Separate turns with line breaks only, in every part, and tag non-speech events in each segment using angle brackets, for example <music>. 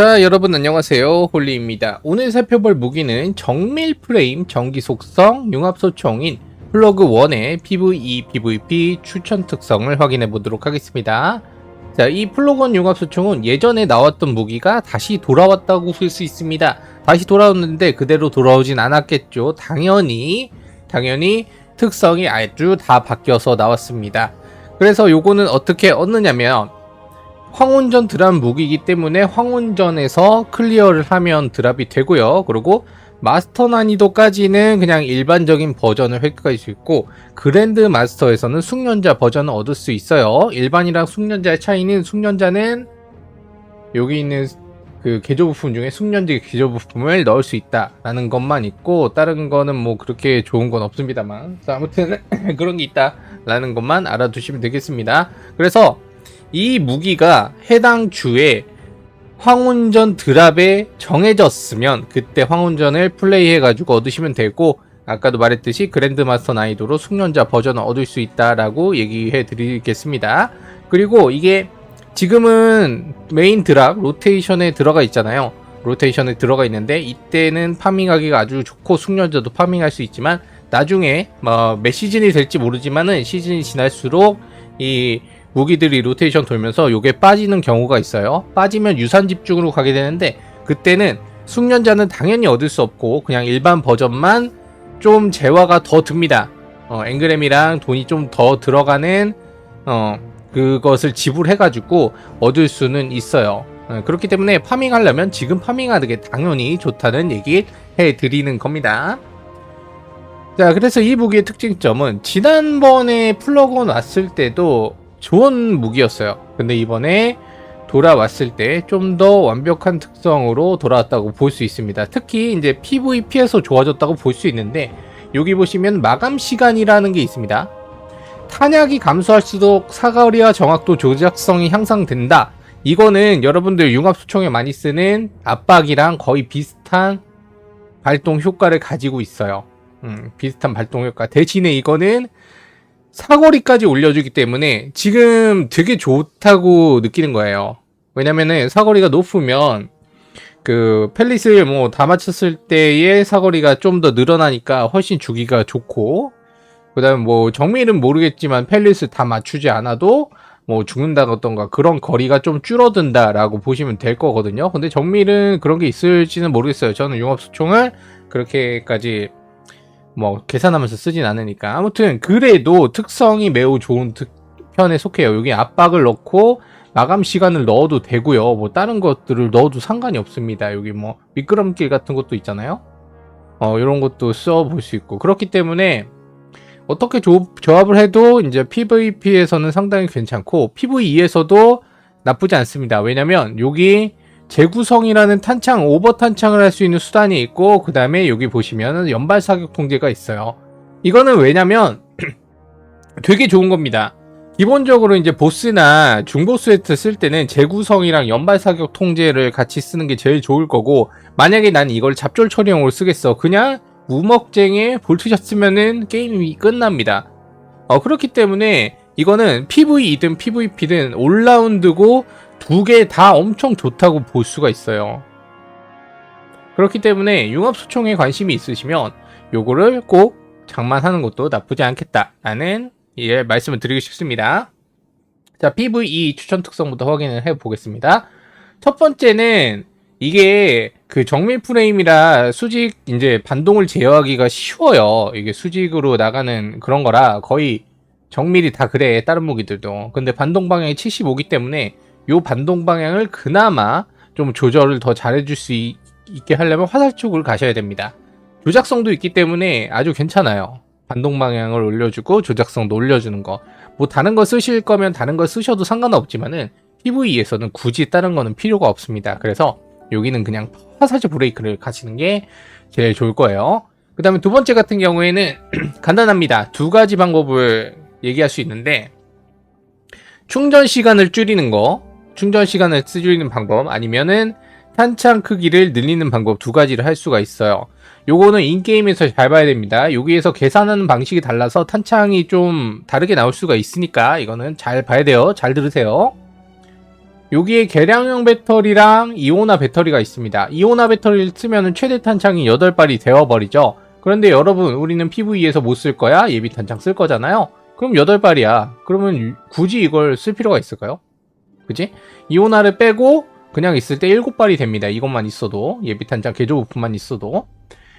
자 여러분 안녕하세요. 홀리입니다. 오늘 살펴볼 무기는 정밀 프레임 전기 속성 융합 소총인 플러그 1의 PVE, PVP 추천 특성을 확인해 보도록 하겠습니다. 자이 플러그 1 융합 소총은 예전에 나왔던 무기가 다시 돌아왔다고 볼수 있습니다. 다시 돌아왔는데 그대로 돌아오진 않았겠죠. 당연히 당연히 특성이 아주 다 바뀌어서 나왔습니다. 그래서 요거는 어떻게 얻느냐면 황혼전 드랍 무기이기 때문에 황혼전에서 클리어를 하면 드랍이 되고요. 그리고 마스터 난이도까지는 그냥 일반적인 버전을 획득할 수 있고 그랜드 마스터에서는 숙련자 버전을 얻을 수 있어요. 일반이랑 숙련자의 차이는 숙련자는 여기 있는 그 개조 부품 중에 숙련지 개조 부품을 넣을 수 있다라는 것만 있고 다른 거는 뭐 그렇게 좋은 건 없습니다만 자, 아무튼 <clears throat> 그런 게 있다라는 것만 알아두시면 되겠습니다. 그래서 이 무기가 해당 주에 황혼전 드랍에 정해졌으면 그때 황혼전을 플레이해가지고 얻으시면 되고 아까도 말했듯이 그랜드마스터 난이도로 숙련자 버전을 얻을 수 있다라고 얘기해 드리겠습니다. 그리고 이게 지금은 메인 드랍 로테이션에 들어가 있잖아요. 로테이션에 들어가 있는데 이때는 파밍하기가 아주 좋고 숙련자도 파밍할 수 있지만 나중에 뭐 몇 시즌이 될지 모르지만은 시즌이 지날수록 이 무기들이 로테이션 돌면서 요게 빠지는 경우가 있어요. 빠지면 유산 집중으로 가게 되는데 그때는 숙련자는 당연히 얻을 수 없고 그냥 일반 버전만 좀 재화가 더 듭니다. 어, 앵그램이랑 돈이 좀 더 들어가는 어, 그것을 지불해가지고 얻을 수는 있어요. 어, 그렇기 때문에 파밍하려면 지금 파밍하는 게 당연히 좋다는 얘기 해드리는 겁니다. 자, 그래서 이 무기의 특징점은 지난번에 플러그온 왔을 때도 좋은 무기였어요. 근데 이번에 돌아왔을 때 좀 더 완벽한 특성으로 돌아왔다고 볼 수 있습니다. 특히 이제 PVP에서 좋아졌다고 볼 수 있는데 여기 보시면 마감 시간이라는 게 있습니다. 탄약이 감소할수록 사거리와 정확도 조작성이 향상된다. 이거는 여러분들 융합수총에 많이 쓰는 압박이랑 거의 비슷한 발동 효과를 가지고 있어요. 음, 비슷한 발동 효과. 대신에 이거는 사거리까지 올려주기 때문에 지금 되게 좋다고 느끼는 거예요. 왜냐면은 사거리가 높으면 그 펠릿을 뭐 다 맞췄을 때의 사거리가 좀 더 늘어나니까 훨씬 주기가 좋고 그 다음에 뭐 정밀은 모르겠지만 펠릿을 다 맞추지 않아도 뭐 죽는다던가 그런 거리가 좀 줄어든다라고 보시면 될 거거든요. 근데 정밀은 그런 게 있을지는 모르겠어요. 저는 융합 수총을 그렇게까지 뭐 계산하면서 쓰진 않으니까 아무튼 그래도 특성이 매우 좋은 특 편에 속해요. 여기 압박을 넣고 마감 시간을 넣어도 되고요. 뭐 다른 것들을 넣어도 상관이 없습니다. 여기 뭐 미끄럼길 같은 것도 있잖아요. 어 이런 것도 써볼 수 있고 그렇기 때문에 어떻게 조, 조합을 해도 이제 PVP에서는 상당히 괜찮고 PVE에서도 나쁘지 않습니다. 왜냐면 여기 재구성이라는 탄창, 오버 탄창을 할 수 있는 수단이 있고 그 다음에 여기 보시면 연발 사격 통제가 있어요. 이거는 왜냐면 <clears throat> 되게 좋은 겁니다. 기본적으로 이제 보스나 중보스 에트쓸 때는 재구성이랑 연발 사격 통제를 같이 쓰는 게 제일 좋을 거고 만약에 난 이걸 잡졸 처리용으로 쓰겠어. 그냥 우먹쟁에 볼트샷 쓰면은 게임이 끝납니다. 어, 그렇기 때문에 이거는 PVE든 PVP든 올라운드고 두 개 다 엄청 좋다고 볼 수가 있어요. 그렇기 때문에 융합소총에 관심이 있으시면 요거를 꼭 장만하는 것도 나쁘지 않겠다라는 예, 말씀을 드리고 싶습니다. 자, PVE 추천 특성부터 확인을 해 보겠습니다. 첫 번째는 이게 그 정밀 프레임이라 수직 이제 반동을 제어하기가 쉬워요. 이게 수직으로 나가는 그런 거라 거의 정밀이 다 그래 다른 무기들도. 근데 반동 방향이 75기 때문에 요 반동 방향을 그나마 좀 조절을 더 잘해줄 수 있, 게 하려면 화살 쪽을 가셔야 됩니다. 조작성도 있기 때문에 아주 괜찮아요. 반동 방향을 올려주고 조작성도 올려주는 거. 뭐 다른 거 쓰실 거면 다른 거 쓰셔도 상관은 없지만은 PVE에서는 굳이 다른 거는 필요가 없습니다. 그래서 여기는 그냥 화살조 브레이크를 가시는 게 제일 좋을 거예요. 그 다음에 두 번째 같은 경우에는 <clears throat> 간단합니다. 두 가지 방법을 얘기할 수 있는데 충전 시간을 줄이는 거, 충전 시간을 줄이는 방법 아니면은 탄창 크기를 늘리는 방법 두 가지를 할 수가 있어요. 요거는 인게임에서 잘 봐야 됩니다. 여기에서 계산하는 방식이 달라서 탄창이 좀 다르게 나올 수가 있으니까 이거는 잘 봐야 돼요. 잘 들으세요. 여기에 개량형 배터리랑 이오나 배터리가 있습니다. 이오나 배터리를 쓰면 최대 탄창이 8발이 되어버리죠. 그런데 여러분, 우리는 PVE에서 못 쓸 거야? 예비 탄창 쓸 거잖아요? 그럼 8발이야. 그러면 유- 굳이 이걸 쓸 필요가 있을까요? 그지? 이오나를 빼고 그냥 있을 때 7발이 됩니다. 이것만 있어도. 예비 탄창 개조 부품만 있어도.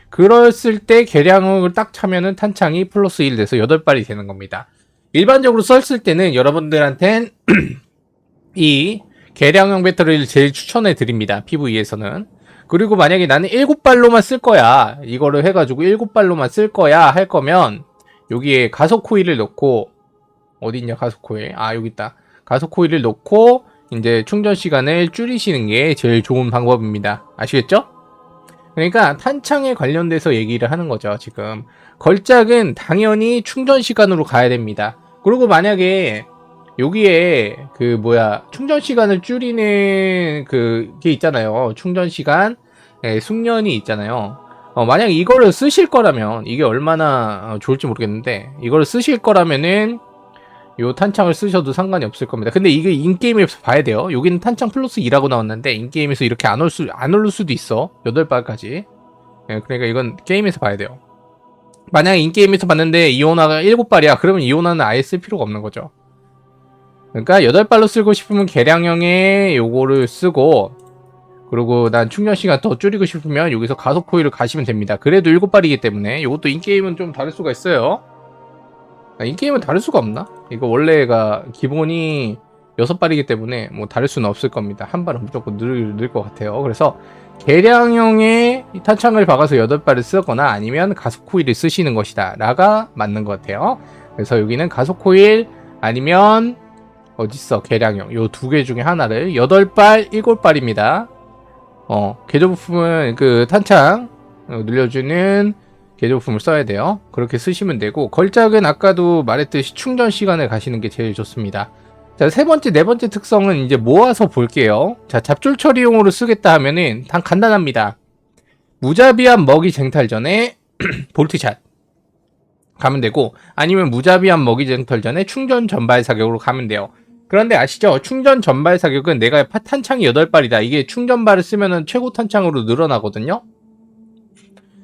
그랬을 때 개량을 딱 차면은 탄창이 플러스 1 돼서 8발이 되는 겁니다. 일반적으로 썼을 때는 여러분들한텐 <clears throat> 이 개량형 배터리를 제일 추천해 드립니다. PV에서는. 그리고 만약에 나는 7발로만 쓸 거야. 이거를 해가지고 7발로만 쓸 거야. 할 거면 여기에 가속 코일을 넣고 어디 있냐 가속 코일. 아 여기 있다. 가속 코일을 넣고 이제 충전 시간을 줄이시는 게 제일 좋은 방법입니다. 아시겠죠? 그러니까 탄창에 관련돼서 얘기를 하는 거죠, 지금. 걸작은 당연히 충전 시간으로 가야 됩니다. 그리고 만약에 여기에 그 뭐야 충전 시간을 줄이는 그게 있잖아요. 충전 시간 예, 숙련이 있잖아요. 어, 만약 이거를 쓰실 거라면 이게 얼마나 어, 좋을지 모르겠는데 이거를 쓰실 거라면은 요 탄창을 쓰셔도 상관이 없을 겁니다. 근데 이게 인게임에서 봐야 돼요. 여기는 탄창 플러스 2라고 나왔는데 인게임에서 이렇게 안 올 수, 안올 수도 있어. 8발까지. 예, 그러니까 이건 게임에서 봐야 돼요. 만약에 인게임에서 봤는데 이오나가 7발이야. 그러면 이오나는 아예 쓸 필요가 없는 거죠. 그러니까 8발로 쓰고 싶으면 개량형의 요거를 쓰고 그리고 난 충전 시간 더 줄이고 싶으면 여기서 가속 코일을 가시면 됩니다. 그래도 7발이기 때문에 이것도 인게임은 좀 다를 수가 있어요. 아, 인게임은 다를 수가 없나? 이거 원래가 기본이 6발이기 때문에 뭐 다를 수는 없을 겁니다. 한 발은 무조건 늘, 늘것 같아요. 그래서 개량형의 이 탄창을 박아서 8발을 쓰거나 아니면 가속 코일을 쓰시는 것이다. 라가 맞는 것 같아요. 그래서 여기는 가속 코일 아니면 어딨어 개량형 요 두 개 중에 하나를 8발 7발입니다 어 개조 부품은 그 탄창 어, 늘려주는 개조 부품을 써야 돼요 그렇게 쓰시면 되고 걸작은 아까도 말했듯이 충전 시간을 가시는 게 제일 좋습니다 자 세 번째 네 번째 특성은 이제 모아서 볼게요 자 잡졸 처리용으로 쓰겠다 하면은 단 간단합니다 무자비한 먹이 쟁탈 전에 <clears throat> 볼트샷 가면 되고 아니면 무자비한 먹이 쟁탈 전에 충전 전발 사격으로 가면 돼요 그런데 아시죠? 충전 전발 사격은 내가 파- 탄창이 8발이다. 이게 충전발을 쓰면은 최고 탄창으로 늘어나거든요?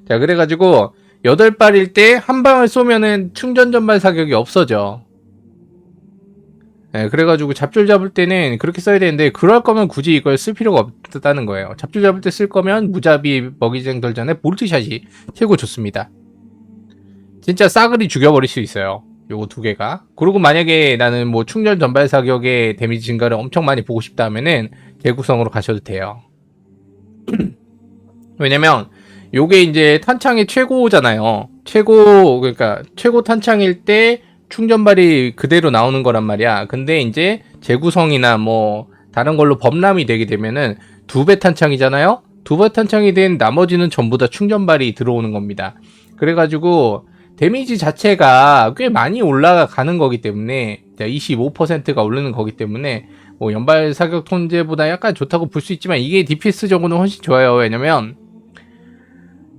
자, 그래가지고, 8발일 때 한 방을 쏘면은 충전 전발 사격이 없어져. 네, 그래가지고 잡졸 잡을 때는 그렇게 써야 되는데, 그럴 거면 굳이 이걸 쓸 필요가 없다는 거예요. 잡졸 잡을 때 쓸 거면 무자비 먹이쟁 덜전에 볼트샷이 최고 좋습니다. 진짜 싸그리 죽여버릴 수 있어요. 요거 두 개가. 그리고 만약에 나는 뭐 충전 전발 사격의 데미지 증가를 엄청 많이 보고 싶다 하면은 대구성으로 가셔도 돼요. <clears throat> 왜냐면 요게 이제 탄창의 최고잖아요. 최고 그러니까 최고 탄창일 때 충전발이 그대로 나오는 거란 말이야. 근데 이제 재구성이나 뭐 다른 걸로 범람이 되게 되면은 두 배 탄창이잖아요. 두 배 탄창이 된 나머지는 전부 다 충전발이 들어오는 겁니다. 그래가지고 데미지 자체가 꽤 많이 올라가는 거기 때문에 25%가 오르는 거기 때문에 뭐 연발 사격 통제보다 약간 좋다고 볼 수 있지만 이게 DPS적으로는 훨씬 좋아요. 왜냐면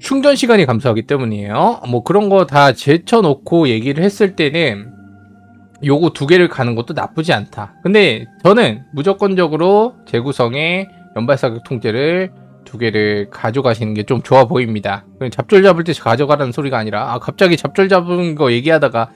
충전 시간이 감소하기 때문이에요. 뭐 그런 거 다 제쳐놓고 얘기를 했을 때는 요거 두 개를 가는 것도 나쁘지 않다. 근데 저는 무조건적으로 재구성의 연발 사격 통제를 두 개를 가져가시는 게 좀 좋아 보입니다. 그냥 잡졸 잡을 때 가져가라는 소리가 아니라 아 갑자기 잡졸 잡은 거 얘기하다가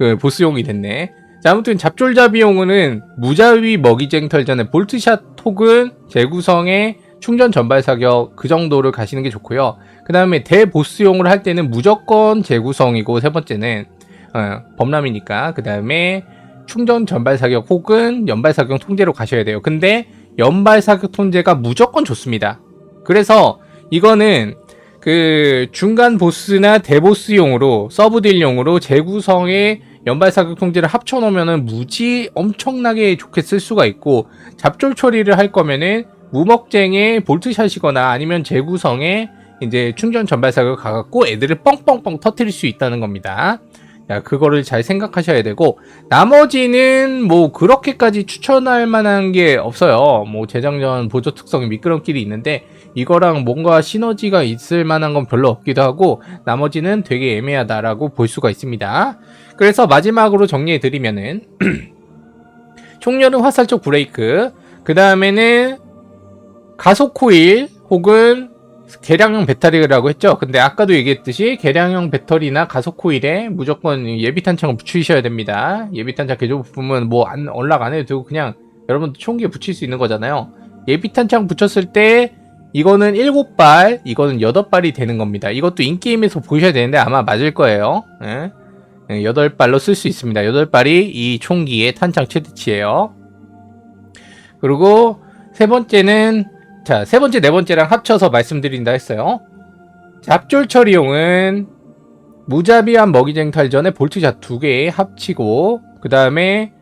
그 보스용이 됐네. 자 아무튼 잡졸 잡이용은 무자위 먹이쟁 털 전에 볼트샷 혹은 재구성의 충전 전발 사격 그 정도를 가시는 게 좋고요. 그 다음에 대보스용을 할 때는 무조건 재구성이고 세 번째는 어, 범람이니까 그 다음에 충전 전발 사격 혹은 연발 사격 통제로 가셔야 돼요. 근데 연발 사격 통제가 무조건 좋습니다. 그래서 이거는 그 중간 보스나 대보스용으로 서브딜용으로 재구성의 연발 사격 통제를 합쳐 놓으면은 무지 엄청나게 좋게 쓸 수가 있고 잡졸 처리를 할 거면은 무먹쟁의 볼트샷이거나 아니면 재구성의 이제 충전 전발 사격을 가갖고 애들을 뻥뻥뻥 터트릴 수 있다는 겁니다. 자, 그거를 잘 생각하셔야 되고 나머지는 뭐 그렇게까지 추천할 만한 게 없어요. 뭐 재장전 보조 특성이 미끄럼길이 있는데 이거랑 뭔가 시너지가 있을 만한 건 별로 없기도 하고 나머지는 되게 애매하다라고 볼 수가 있습니다. 그래서 마지막으로 정리해 드리면은 <clears throat> 총열은 화살적 브레이크, 그 다음에는 가속 코일 혹은 개량형 배터리라고 했죠. 근데 아까도 얘기했듯이 개량형 배터리나 가속 코일에 무조건 예비 탄창을 붙이셔야 됩니다. 예비 탄창 개조 부품은 뭐 안 연락 안 해도 되고 그냥 여러분 총기에 붙일 수 있는 거잖아요. 예비 탄창 붙였을 때 이거는 7발, 이거는 8발이 되는 겁니다. 이것도 인게임에서 보셔야 되는데 아마 맞을 거예요. 예. 8발로 쓸 수 있습니다. 8발이 이 총기의 탄창 최대치예요. 그리고 세 번째는 자, 세 번째, 네 번째랑 합쳐서 말씀드린다 했어요. 잡졸 처리용은 무자비한 먹이쟁 탈전에 볼트샷 두 개 합치고 그 다음에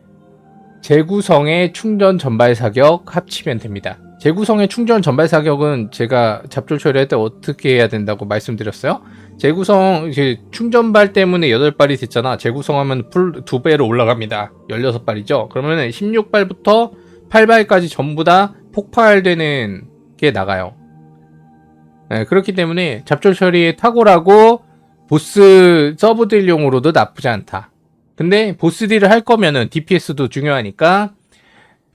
재구성의 충전 전발 사격 합치면 됩니다. 재구성의 충전 전발 사격은 제가 잡졸 처리할 때 어떻게 해야 된다고 말씀드렸어요? 재구성 충전발 때문에 8발이 됐잖아. 재구성하면 풀 두 배로 올라갑니다. 16발이죠. 그러면 16발부터 8발까지 전부 다 폭발되는 게 나가요. 네, 그렇기 때문에 잡졸 처리에 탁월하고 보스 서브딜용으로도 나쁘지 않다. 근데 보스 딜을 할 거면은 DPS도 중요하니까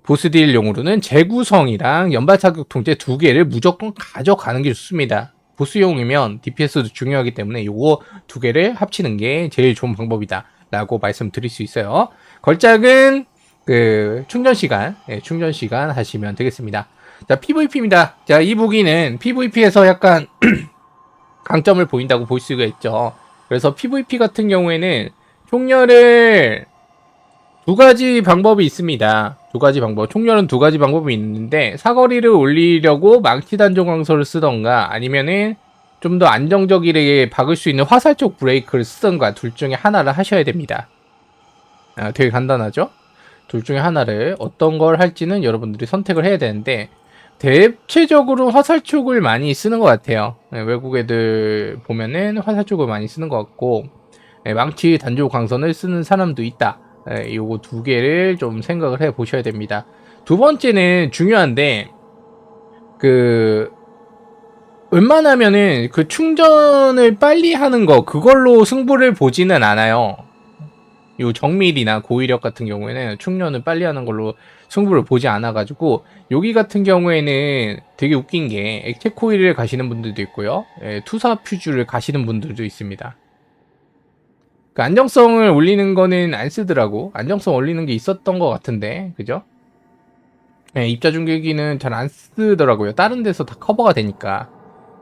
보스 딜용으로는 재구성이랑 연발 사격 통제 두 개를 무조건 가져가는 게 좋습니다. 보스용이면 DPS도 중요하기 때문에 요거 두 개를 합치는 게 제일 좋은 방법이다. 라고 말씀드릴 수 있어요. 걸작은 그 충전 시간, 예, 충전 시간 하시면 되겠습니다. 자, PVP입니다. 자, 이 무기는 PVP에서 약간 <clears throat> 강점을 보인다고 볼 수가 있죠. 그래서 PVP 같은 경우에는 총열을 두 가지 방법이 있습니다. 두 가지 방법. 총열은 두 가지 방법이 있는데 사거리를 올리려고 망치 단종 광소를 쓰던가 아니면은 좀 더 안정적이게 박을 수 있는 화살 쪽 브레이크를 쓰던가 둘 중에 하나를 하셔야 됩니다. 아, 되게 간단하죠? 둘 중에 하나를 어떤 걸 할지는 여러분들이 선택을 해야 되는데 대체적으로 화살 쪽을 많이 쓰는 것 같아요. 네, 외국 애들 보면은 화살 쪽을 많이 쓰는 것 같고 네, 망치 단조 광선을 쓰는 사람도 있다. 네, 요거 두 개를 좀 생각을 해 보셔야 됩니다. 두 번째는 중요한데 그 웬만하면은 그 충전을 빨리 하는 거 그걸로 승부를 보지는 않아요. 요 정밀이나 고위력 같은 경우에는 충전을 빨리 하는 걸로 승부를 보지 않아가지고 여기 같은 경우에는 되게 웃긴 게 액체 코일을 가시는 분들도 있고요. 예, 투사 퓨즈를 가시는 분들도 있습니다. 그 안정성을 올리는 거는 안 쓰더라고. 안정성 올리는 게 있었던 것 같은데, 그죠? 예, 입자 중계기는 잘 안 쓰더라고요. 다른 데서 다 커버가 되니까.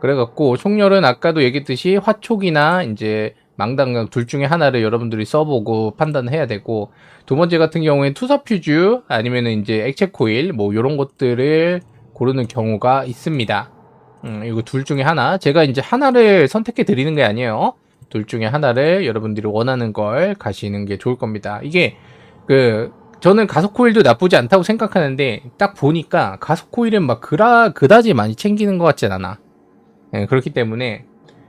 그래갖고 총열은 아까도 얘기했듯이 화촉이나 이제 망당각 둘 중에 하나를 여러분들이 써보고 판단해야 되고 두 번째 같은 경우에 투사 퓨즈 아니면은 이제 액체 코일 뭐 이런 것들을 고르는 경우가 있습니다. 음, 이거 둘 중에 하나 제가 이제 하나를 선택해 드리는 게 아니에요. 둘 중에 하나를 여러분들이 원하는 걸 가시는 게 좋을 겁니다. 이게 그 저는 가속 코일도 나쁘지 않다고 생각하는데 딱 보니까 가속 코일은 막 그라 그다지 많이 챙기는 것 같진 않아. 예, 그렇기 때문에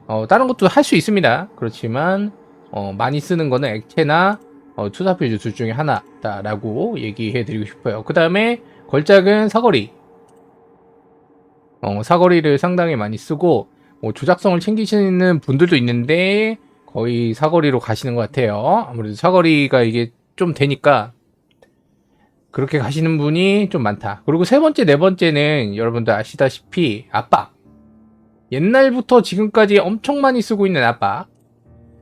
어, 다른 것도 할 수 있습니다. 그렇지만 어, 많이 쓰는 거는 액체나 어, 투사퓨즈 둘 중에 하나다라고 얘기해 드리고 싶어요. 그 다음에 걸작은 사거리. 어, 사거리를 상당히 많이 쓰고 뭐 조작성을 챙기시는 분들도 있는데 거의 사거리로 가시는 것 같아요. 아무래도 사거리가 이게 좀 되니까 그렇게 가시는 분이 좀 많다. 그리고 세 번째, 네 번째는 여러분들 아시다시피 압박. 옛날부터 지금까지 엄청 많이 쓰고 있는 압박.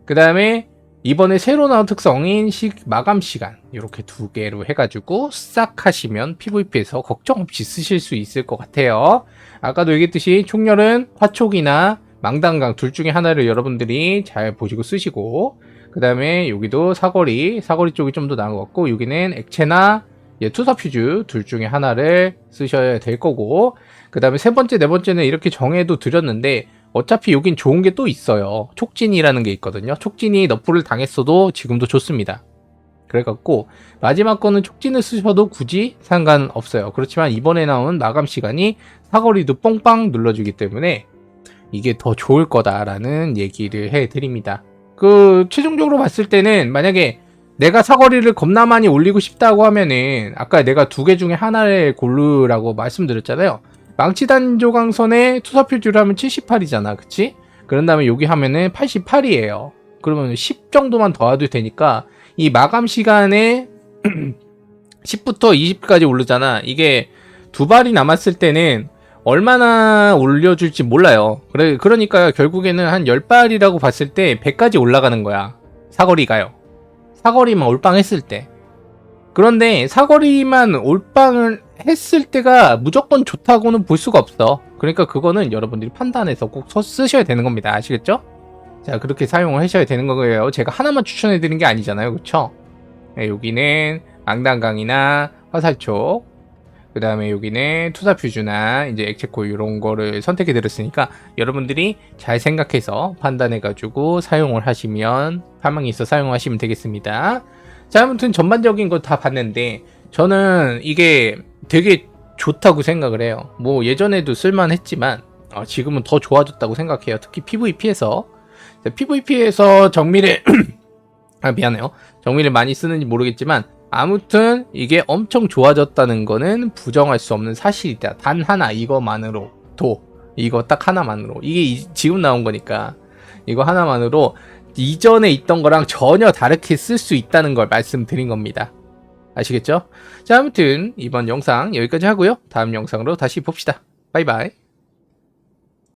그 다음에 이번에 새로 나온 특성인 시, 마감 시간 이렇게 두 개로 해가지고 싹 하시면 PVP에서 걱정 없이 쓰실 수 있을 것 같아요. 아까도 얘기했듯이 총열은 화촉이나 망단강 둘 중에 하나를 여러분들이 잘 보시고 쓰시고 그 다음에 여기도 사거리 사거리 쪽이 좀 더 나은 것 같고 여기는 액체나 예, 투사 퓨즈 둘 중에 하나를 쓰셔야 될 거고 그 다음에 세 번째 네 번째는 이렇게 정해도 드렸는데 어차피 여긴 좋은 게 또 있어요. 촉진이라는 게 있거든요. 촉진이 너프를 당했어도 지금도 좋습니다. 그래갖고 마지막 거는 촉진을 쓰셔도 굳이 상관없어요. 그렇지만 이번에 나온 마감 시간이 사거리도 뻥빵 눌러주기 때문에 이게 더 좋을 거다라는 얘기를 해드립니다. 그 최종적으로 봤을 때는 만약에 내가 사거리를 겁나 많이 올리고 싶다고 하면은 아까 내가 두 개 중에 하나를 고르라고 말씀드렸잖아요. 망치단 조강선에 투사필주를 하면 78이잖아. 그치? 그런 다음에 여기 하면은 88이에요. 그러면 10 정도만 더해도 되니까 이 마감 시간에 <clears throat> 10부터 20까지 오르잖아. 이게 두 발이 남았을 때는 얼마나 올려줄지 몰라요. 그래, 그러니까 결국에는 한 10발이라고 봤을 때 100까지 올라가는 거야. 사거리가요. 사거리만 올빵했을 때. 그런데 사거리만 올빵을 했을 때가 무조건 좋다고는 볼 수가 없어. 그러니까 그거는 여러분들이 판단해서 꼭 써- 쓰셔야 되는 겁니다. 아시겠죠? 자, 그렇게 사용을 하셔야 되는 거예요. 제가 하나만 추천해 드린 게 아니잖아요. 그쵸? 네, 여기는 망단강이나 화살촉, 그 다음에 여기는 투사 퓨즈나 이제 액체코 이런 거를 선택해 드렸으니까 여러분들이 잘 생각해서 판단해 가지고 사용을 하시면 파망이 있어 사용하시면 되겠습니다. 자, 아무튼 전반적인 거 다 봤는데 저는 이게 되게 좋다고 생각을 해요. 뭐 예전에도 쓸만했지만 어, 지금은 더 좋아졌다고 생각해요. 특히 PVP에서 PVP에서 정밀을 아 미안해요. 정밀을 많이 쓰는지 모르겠지만 아무튼 이게 엄청 좋아졌다는 거는 부정할 수 없는 사실이다. 단 하나 이거만으로 도 이거 딱 하나만으로 이게 이- 지금 나온 거니까 이거 하나만으로 이전에 있던 거랑 전혀 다르게 쓸 수 있다는 걸 말씀드린 겁니다. 아시겠죠? 자, 아무튼 이번 영상 여기까지 하고요. 다음 영상으로 다시 봅시다. 바이바이.